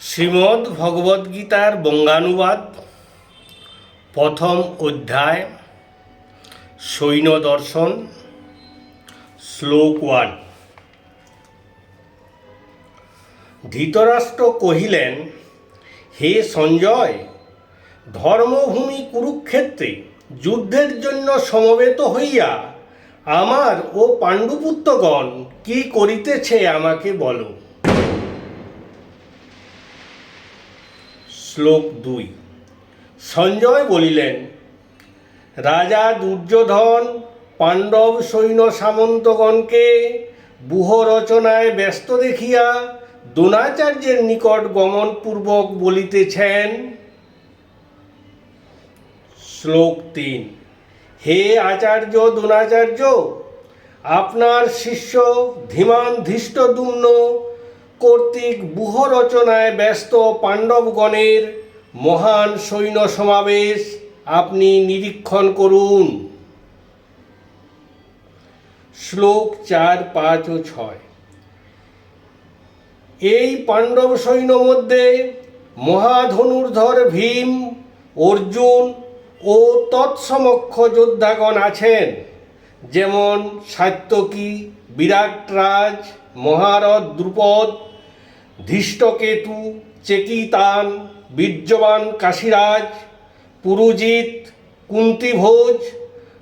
শ্রীমদ্ ভগবদ্গীতার বঙ্গানুবাদ, প্রথম অধ্যায়, সৈন্য দর্শন, শ্লোক ওয়ান। ধৃতরাষ্ট্র কহিলেন, হে সঞ্জয়, ধর্মভূমি কুরুক্ষেত্রে যুদ্ধের জন্য সমবেত হইয়া আমার ও পাণ্ডুপুত্রগণ কি করিতেছে আমাকে বলো? শ্লোক দুই। সঞ্জয় বলিলেন, রাজা দুর্যোধন, পাণ্ডব সৈন্য সামন্তগণকে বুহ রচনায় ব্যস্ত দেখিয়া দ্রোণাচার্যের নিকট গমনপূর্বক বলিতেছেন। শ্লোক তিন, হে আচার্য দ্রোণাচার্য, আপনার শিষ্য ধীমান ধৃষ্টদুম্ন কর্তৃক বুহ রচনায় ব্যস্ত পাণ্ডবগণের মহান সৈন্য সমাবেশ আপনি নিরীক্ষণ করুন। শ্লোক চার, পাঁচ ও ছয়। এই পাণ্ডব সৈন্য মধ্যে মহাধনুর্ধর ভীম, অর্জুন ও তৎসমক্ষ যোদ্ধাগণ আছেন, যেমন সাত্যকী বিরাটরাজ মহারথ দ্রুপদ, ধৃষ্টকেতু, চেকিতান, বীর্যবান কাশীরাজ, পুরুজিৎ, কুন্তিভোজ,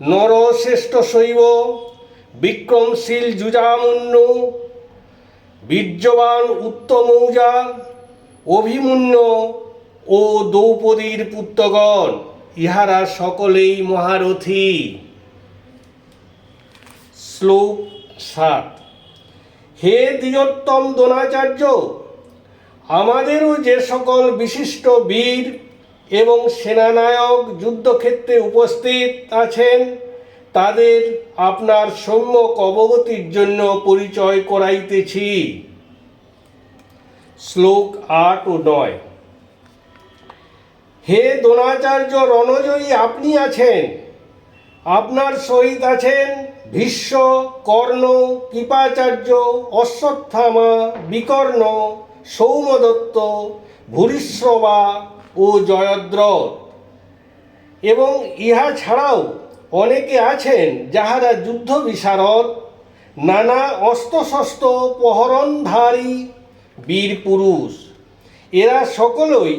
নরশ্রেষ্ঠ শৈব, বিক্রমশীল যুজামন্য বীর্যবান উত্তমৌজা অভিমন্য ও দ্রৌপদীর পুত্রগণ। ইহারা সকলেই মহারথী। শ্লোক সাত। হে দ্বিজোত্তম দ্রোণাচার্য, আমাদেরও যে সকল বিশিষ্ট বীর এবং সেনানায়ক যুদ্ধক্ষেত্রে উপস্থিত আছেন, তাদের আপনার সম্যক অবগতির জন্য পরিচয় করাইতেছি। শ্লোক আট ও নয়। হে দ্রোণাচার্য, রণজয়ী আপনি আছেন, আপনার সহিত আছেন ভীষ্ম, কর্ণ, কৃপাচার্য, অশ্বত্থামা, বিকর্ণ, সৌমদত্ত, ভূরিশ্রবা ও জয়দ্রথ। এবং ইহা ছাড়াও অনেকে আছেন যাহারা যুদ্ধ বিশারদ নানা অস্ত্রশস্ত্র প্রহরণধারী বীর পুরুষ। এরা সকলেই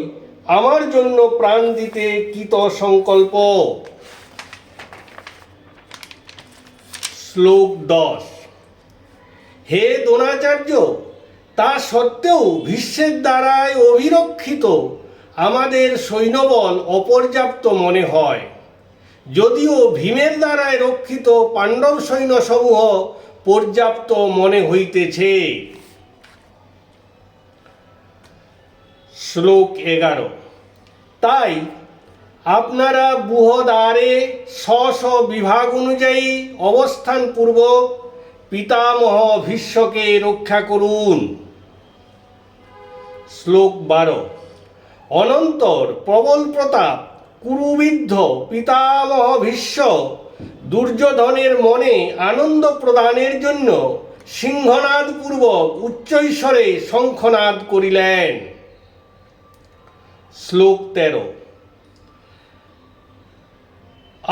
আমার জন্য প্রাণ দিতে কৃত সংকল্প শ্লোক দশ। হে দ্রোণাচার্য, তা সত্ত্বেও ভীষ্মের দ্বারায় অভিরক্ষিত আমাদের সৈন্যবল অপর্যাপ্ত মনে হয়। যদিও ভীমের দ্বারায় রক্ষিত পাণ্ডব সৈন্যসমূহ পর্যাপ্ত মনে হইতেছে। শ্লোক এগারো। তাই আপনারা বুহদ্বারে স্ব স্ব বিভাগ অনুযায়ী অবস্থানপূর্বক পিতামহ ভীষ্মকে রক্ষা করুন। শ্লোক বারো। অনন্তর প্রবল প্রতাপ, কুরুবিদ্ধ পিতামহ ভীষ্ম দুর্যোধনের মনে আনন্দ প্রদানের জন্য সিংহনাদ পূর্বক উচ্চৈস্বরে শঙ্খনাদ করিলেন। শ্লোক তেরো।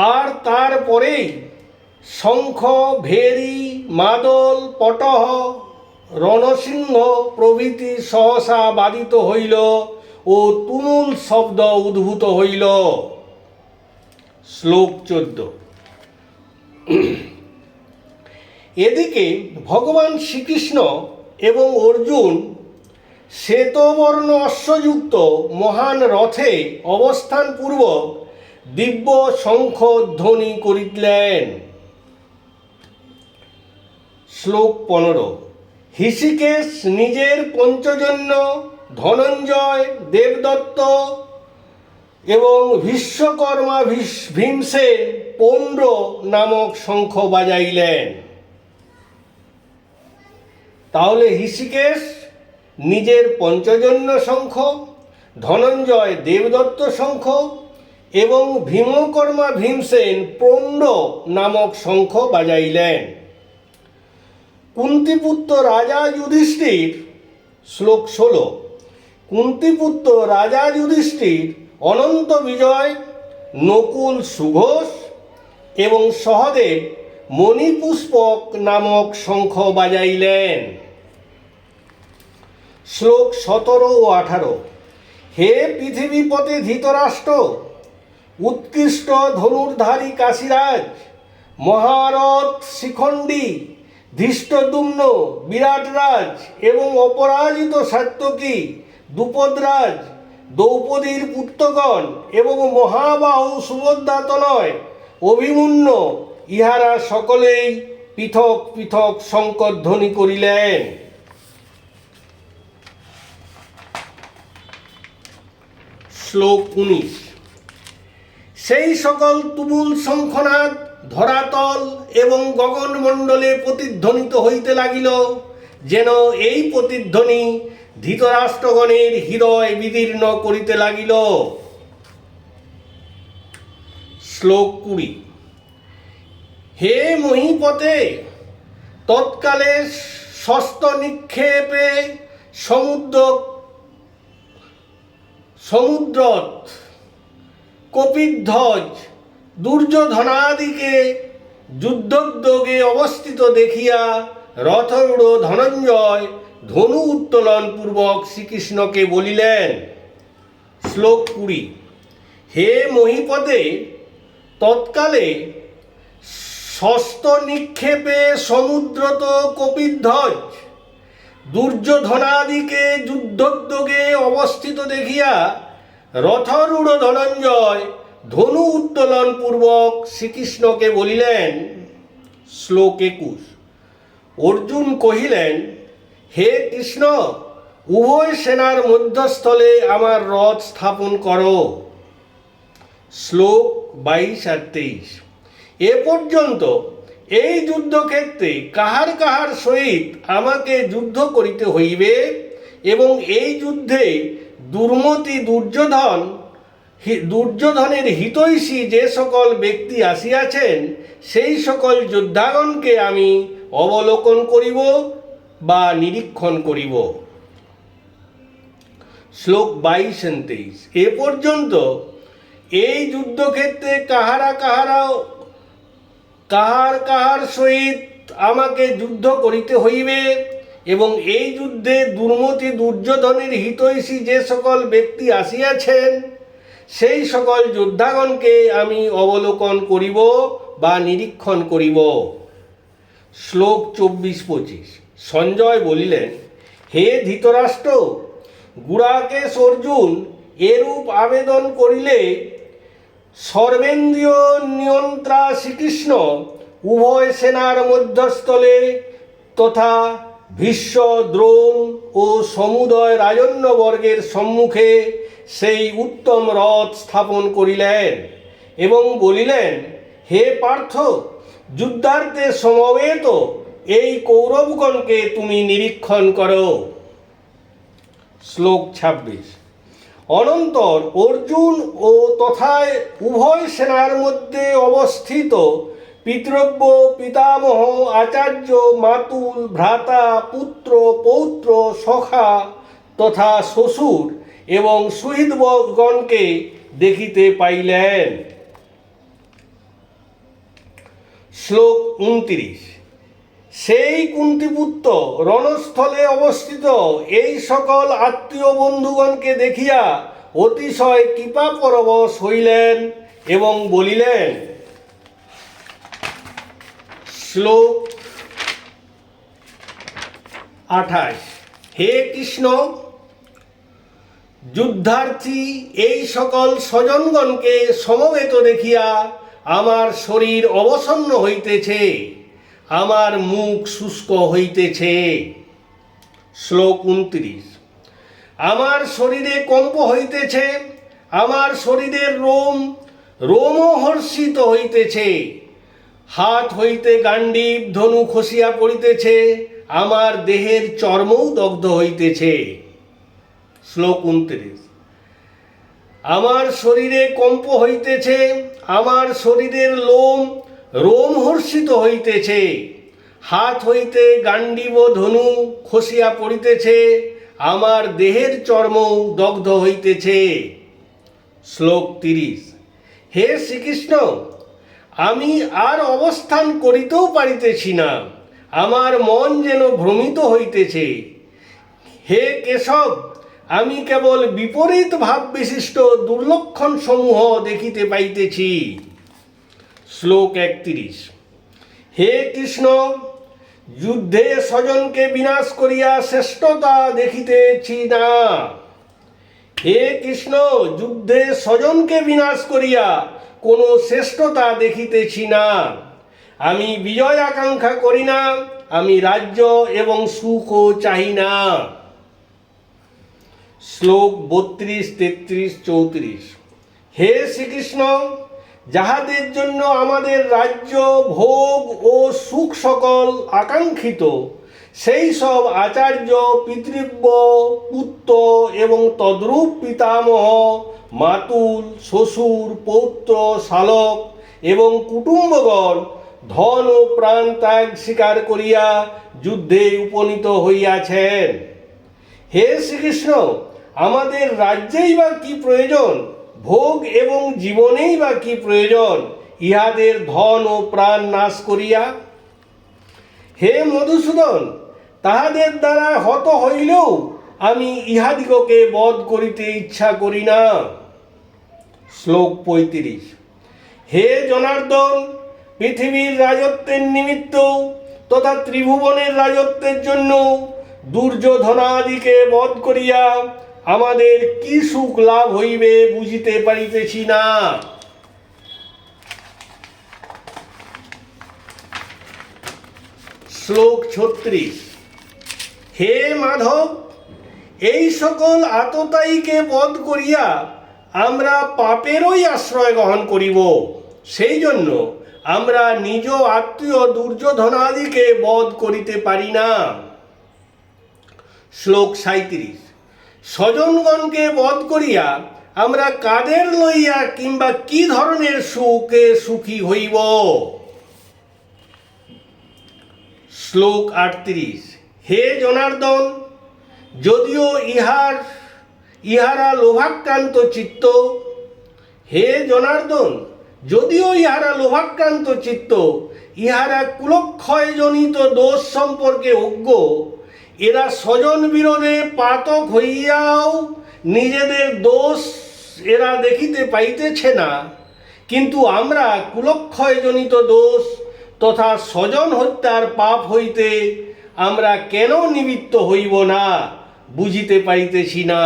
আর তারপরেই শঙ্খ, ভেরি, মাদল, পটহ, রণসিংহ প্রভৃতি সহসা বাদিত হইল ও তুমুল শব্দ উদ্ভূত হইল। শ্লোক চোদ্দ। এদিকে ভগবান শ্রীকৃষ্ণ এবং অর্জুন শ্বেতবর্ণ অশ্বযুক্ত মহান রথে অবস্থানপূর্বক দিব্য শঙ্খ ধ্বনি করিলেন শ্লোক পনেরো। হিষিকেশ নিজের পঞ্চজন্য ধনঞ্জয় দেবদত্ত এবং বিশ্বকর্মা ভীমসেন পৌণ্ড নামক শঙ্খ বাজাইলেন। তাহলে হিষিকেশ নিজের পঞ্চজন্য শঙ্খ, ধনঞ্জয় দেবদত্ত শঙ্খ এবং ভীমকর্মা ভীমসেন পৌণ্ড নামক শঙ্খ বাজাইলেন। কুন্তিপুত্র রাজা যুধিষ্ঠির, শ্লোক ষোলো, কুন্তিপুত্র রাজা যুধিষ্ঠির, অনন্ত বিজয়, নকুল সুঘোষ এবং সহদেব মণিপুষ্পক নামক শঙ্খ বাজাইলেন। শ্লোক সতেরো ও আঠারো, হে পৃথিবীপতি ধৃতরাষ্ট্র উৎকৃষ্ট ধনুর্ধারী কাশীরাজ, মহারথ শিখণ্ডী, ধৃষ্টদুম্ন বিরাটরাজ এবং অপরাজিত সাত্যকী দ্রুপদরাজ দ্রৌপদীর পুত্রগণ এবং মহাবাহু সুভদ্রাতনয় অভিমন্য ইহারা সকলেই পৃথক পৃথক শঙ্করধ্বনি করিলেন। শ্লোক উনিশ। সেই সকল তুমুল শঙ্খনাদ, ধরাতল এবং গগনমণ্ডলে প্রতিধ্বনিত হইতে লাগিল, যেন এই প্রতিধ্বনি ধৃতরাষ্ট্রগণের হৃদয় বিদীর্ণ করিতে লাগিল। শ্লোক কুড়ি। হে মহিপতে, তৎকালে শস্ত নিক্ষেপে সমুদ্র সমুদ্রত কপিধ্বজ দুর্যোধনাদিকে যুদ্ধোদ্যোগে অবস্থিত দেখিয়া রথরূঢ় ধনঞ্জয় ধনু উত্তোলন পূর্বক শ্রীকৃষ্ণকে বলিলেন, শ্লোক কুড়ি, হে মহিপদে, তৎকালে ষষ্ঠ নিক্ষেপে সমুদ্রত কপিধ্বজ দুর্যোধনাদিকে যুদ্ধোদ্যোগে অবস্থিত দেখিয়া রথরূঢ় ধনঞ্জয়, ধনু উত্তোলন পূর্বক শ্রীকৃষ্ণকে বলিলেন, শ্লোক একুশ। অর্জুন কহিলেন, হে কৃষ্ণ, উভয় সেনার মধ্যস্থলে আমার রথ স্থাপন করো। শ্লোক বাইশ আর তেইশ। এ পর্যন্ত এই যুদ্ধক্ষেত্রে কাহার কাহার সহিত আমাকে যুদ্ধ করিতে হইবে এবং এই যুদ্ধে দুর্মতি দুর্যোধন দুর্যোধনের হিতৈষী যে সকল ব্যক্তি আসিয়াছেন, সেই সকল যোদ্ধাগণকে আমি অবলোকন করিব বা নিরীক্ষণ করিব। শ্লোক বাইশ তেইশ। এ পর্যন্ত এই যুদ্ধক্ষেত্রে কাহারা কাহারা কাহার কাহার সহিত আমাকে যুদ্ধ করিতে হইবে? এবং এই যুদ্ধে দুর্মতি দুর্যোধনের হিতৈষী যে সকল ব্যক্তি আসিয়াছেন, সেই সকল যোদ্ধাগণকে আমি অবলোকন করিব বা নিরীক্ষণ করিব। শ্লোক চব্বিশ পঁচিশ। সঞ্জয় বলিলেন, হে ধৃতরাষ্ট্র গুড়াকেশ অর্জুন এরূপ আবেদন করিলে সর্বেন্দ্রীয় নিয়ন্ত্রা শ্রীকৃষ্ণ উভয় সেনার মধ্যস্থলে তথা ভীষ্ম দ্রোণ ও সমুদয় রাজন্যবর্গের সম্মুখে সেই উত্তম রথ স্থাপন করিলেন এবং বলিলেন, হে পার্থ যুদ্ধার্থে সমবেত এই কৌরবগণকে তুমি নিরীক্ষণ করো। শ্লোক ছাব্বিশ। অনন্তর অর্জুন ও তথায় উভয় সেনার মধ্যে অবস্থিত পিতৃব্য, পিতামহ, আচার্য, মাতুল, ভ্রাতা, পুত্র, পৌত্র, সখা তথা শ্বশুর এবং সুহৃদগণকে দেখিতে পাইলেন। শ্লোক উনত্রিশ। সেই কুন্তিপুত্র রণস্থলে অবস্থিত এই সকল আত্মীয় বন্ধুগণকে দেখিয়া অতিশয় কৃপা পরবশ হইলেন এবং বলিলেন শ্লোক আঠাশ। হে কৃষ্ণ, যুদ্ধার্থী এই সকল স্বজনগণকে সমবেত দেখিয়া আমার শরীর অবসন্ন হইতেছে, আমার মুখ শুষ্ক হইতেছে। শ্লোক উনত্রিশ। আমার শরীরে কম্প হইতেছে, আমার শরীরের রোম রোমহর্ষিত হইতেছে। হাত হইতে গান্ডীব ধনু খসিয়া পড়িতেছে, আমার দেহের চর্মও দগ্ধ হইতেছে। শ্লোক উনত্রিশ। আমার শরীরে কম্প হইতেছে, আমার শরীরের লোম রোমহর্ষিত হইতেছে। হাত হইতে গান্ডীব ধনু খসিয়া পড়িতেছে, আমার দেহের চর্ম দগ্ধ হইতেছে। শ্লোক তিরিশ। হে শ্রীকৃষ্ণ আমি আর অবস্থান করিতেও পারিতেছি না। আমার মন যেন ভ্রমিত হইতেছে। হে কেশব, আমি কেবল বিপরীত ভাব বিশিষ্ট দুর্লক্ষণ সমূহ দেখিতে পাইতেছি। শ্লোক একত্রিশ। হে কৃষ্ণ, যুদ্ধে স্বজনকে বিনাশ করিয়া শ্রেষ্ঠতা দেখিতেছি না। হে কৃষ্ণ, যুদ্ধে স্বজনকে বিনাশ করিয়া কোনো শ্রেষ্ঠতা দেখিতেছি না। আমি বিজয় আকাঙ্ক্ষা করি না, আমি রাজ্য এবং সুখও চাই না। শ্লোক বত্রিশ, তেত্রিশ, চৌত্রিশ। হে শ্রীকৃষ্ণ, যাহাদের জন্য আমাদের রাজ্য, ভোগ ও সুখ সকল আকাঙ্ক্ষিত, সেই সব আচার্য, পিতৃব্য, পুত্র এবং তদ্রূপ পিতামহ মাতুল, শ্বশুর, পৌত্র, শালক এবং কুটুম্বগণ ধন ও প্রাণ ত্যাগ স্বীকার করিয়া যুদ্ধে উপনীত হইয়াছেন। হে শ্রীকৃষ্ণ, আমাদের রাজ্যেই বা কি প্রয়োজন? ভোগ এবং জীবনেই বা কি প্রয়োজন? ইহাদের ধন ও প্রাণ নাশ করিয়া? হে মধুসূদন, তাহাদের দ্বারা হত হইলেও আমি ইহাদিগকে বধ করিতে ইচ্ছা করি না। শ্লোক পঁয়ত্রিশ। হে জনার্দন, পৃথিবীর রাজত্বের নিমিত্ত তথা ত্রিভুবনের রাজত্বের জন্য দুর্যোধনাদিকে বধ করিয়া আমাদের কি সুখ লাভ হইবে বুঝিতে পারিতেছি না। শ্লোক ছত্রিশ। হে মাধব এই সকল আততায়ীকে বধ করিয়া আমরা পাপেরই আশ্রয় গ্রহণ করিব। সেই জন্য আমরা নিজ আত্মীয় দুর্যোধনাদিকে বধ করিতে পারি না। শ্লোক সাঁত্রিশ স্বজনগণকে বধ করিয়া আমরা কাদের লইয়া কিংবা কি ধরনের সুখে সুখী হইব? শ্লোক আটত্রিশ। হে জনার্দন যদিও ইহার, ইহারা লোভাক্রান্ত চিত্ত, হে জনার্দন, যদিও ইহারা লোভাক্রান্ত চিত্ত, ইহারা কুলক্ষয়জনিত দোষ সম্পর্কে অজ্ঞ, এরা স্বজন বিরোধে পাতক হইয়াও নিজেদের দোষ এরা দেখিতে পাইতেছে না, কিন্তু আমরা কুলক্ষয়জনিত দোষ তথা স্বজন হত্যার পাপ হইতে আমরা কেন নিমিত্ত হইব না? বুঝিতে পাইতেছি না।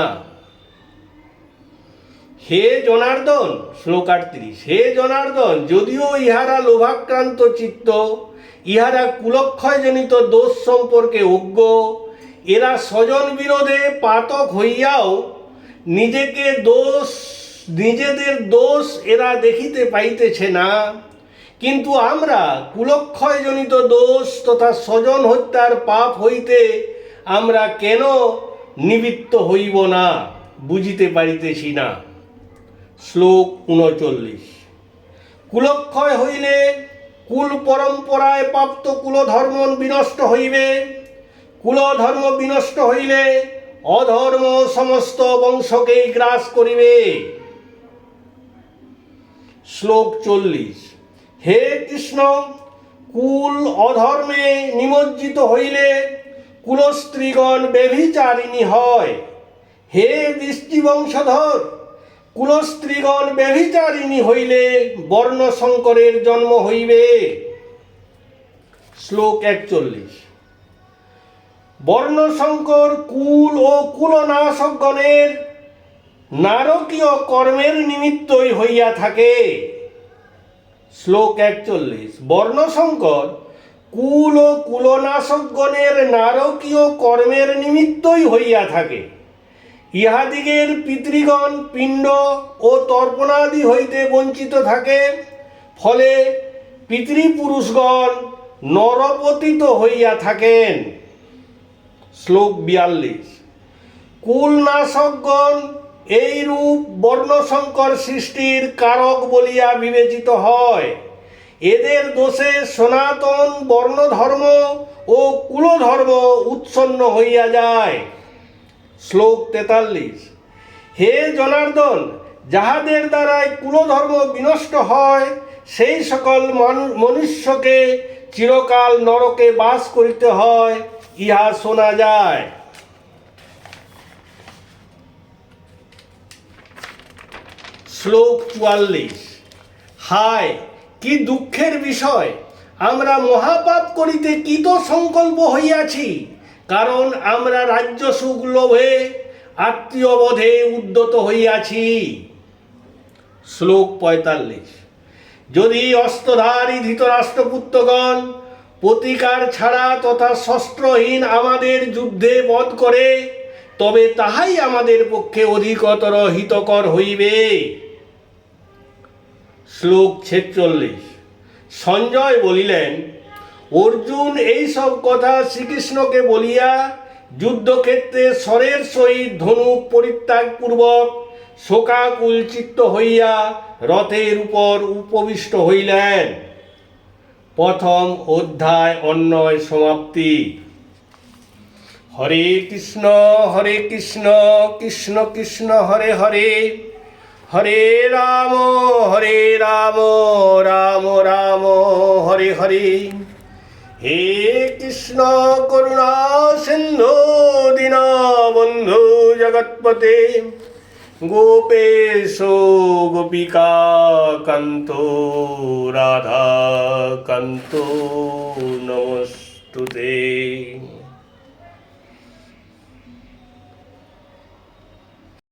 হে জনার্দন শ্লোক আটত্রিশ হে জনার্দন, যদিও ইহারা লোভাক্রান্ত চিত্ত, ইহারা কুলক্ষয়জনিত দোষ সম্পর্কে অজ্ঞ, এরা স্বজন বিরোধে পাতক হইয়াও নিজেকে দোষ, নিজেদের দোষ এরা দেখিতে পাইতেছে না। কিন্তু আমরা কুলক্ষয়জনিত দোষ তথা স্বজন হত্যার পাপ হইতে আমরা কেন নিমিত্ত হইব না, বুঝিতে পারিতেছি না। শ্লোক উনচল্লিশ। কুলক্ষয় হইলে কুল পরম্পরায় প্রাপ্ত কুলধর্ম বিনষ্ট হইবে। কুলধর্ম বিনষ্ট হইলে অধর্ম সমস্ত বংশকেই গ্রাস করিবে। শ্লোক চল্লিশ। হে কৃষ্ণ, কুল অধর্মে নিমজ্জিত হইলে কুলস্ত্রীগণ ব্যভিচারিণী হয়। হে দৃষ্টিবংশধর, কুলস্ত্রীগণ ব্যভিচারিণী হইলে বর্ণ সংকরের জন্ম হইবে। শ্লোক একচল্লিশ। বর্ণশঙ্কর কুল ও কুলনাশকগণের নারকীয় কর্মের নিমিত্তই হইয়া থাকে। শ্লোক একচল্লিশ। বর্ণশঙ্কর কুল ও কুলনাশকগণের নারকীয় কর্মের নিমিত্তই হইয়া থাকে। ইহাদিগের পিতৃগণ পিণ্ড ও তর্পণাদি হইতে বঞ্চিত থাকে, ফলে পিতৃপুরুষগণ নরপতিত হইয়া থাকেন। শ্লোক বিয়াল্লিশ। কুলনাশকগণ এই রূপ বর্ণশঙ্কর সৃষ্টির কারক বলিয়া বিবেচিত হয়। এদের দোষে সনাতন বর্ণধর্ম ও কুলধর্ম উৎসন্ন হইয়া যায়। শ্লোক তেতাল্লিশ। হে জনার্দন, যাহাদের দ্বারাই কুলধর্ম বিনষ্ট হয়, সেই সকল মানু- মনুষ্যকে চিরকাল নরকে বাস করিতে হয়, ইহা শোনা যায়। শ্লোক চুয়াল্লিশ। হায় কি দুঃখের বিষয়? আমরা মহাপাপ করিতে কৃত সংকল্প হইয়াছি? কারণ আমরা রাজ্য সুখ লোভে আত্মীয়বোধে উদ্যত হইয়াছি। শ্লোক পঁয়তাল্লিশ। যদি অস্ত্রধারী ধৃতরাষ্ট্রপুত্রগণ প্রতিকার ছাড়া তথা শস্ত্রহীন আমাদের যুদ্ধে বধ করে, তবে তাহাই আমাদের পক্ষে অধিকতর হিতকর হইবে। শ্লোক ছেচল্লিশ। সঞ্জয় বলিলেন, অর্জুন এই সব কথা শ্রীকৃষ্ণকে বলিয়া যুদ্ধক্ষেত্রে স্বরের সহিত ধনুক পরিত্যাগপূর্বক শোকাকুল চিত্ত হইয়া রথের উপর উপবিষ্ট হইলেন। প্রথম অধ্যায় অন্যয় সমাপ্তি। হরে কৃষ্ণ হরে কৃষ্ণ কৃষ্ণ কৃষ্ণ, হরে হরে। হরে রাম হরে রাম রাম রাম, হরে হরে। হে কৃষ্ণ করুণা সিন্ধু দীন বন্ধু জগৎপতে, গোপেশ গোপিকা কান্ত, রাধা কান্ত, নমস্তুতে।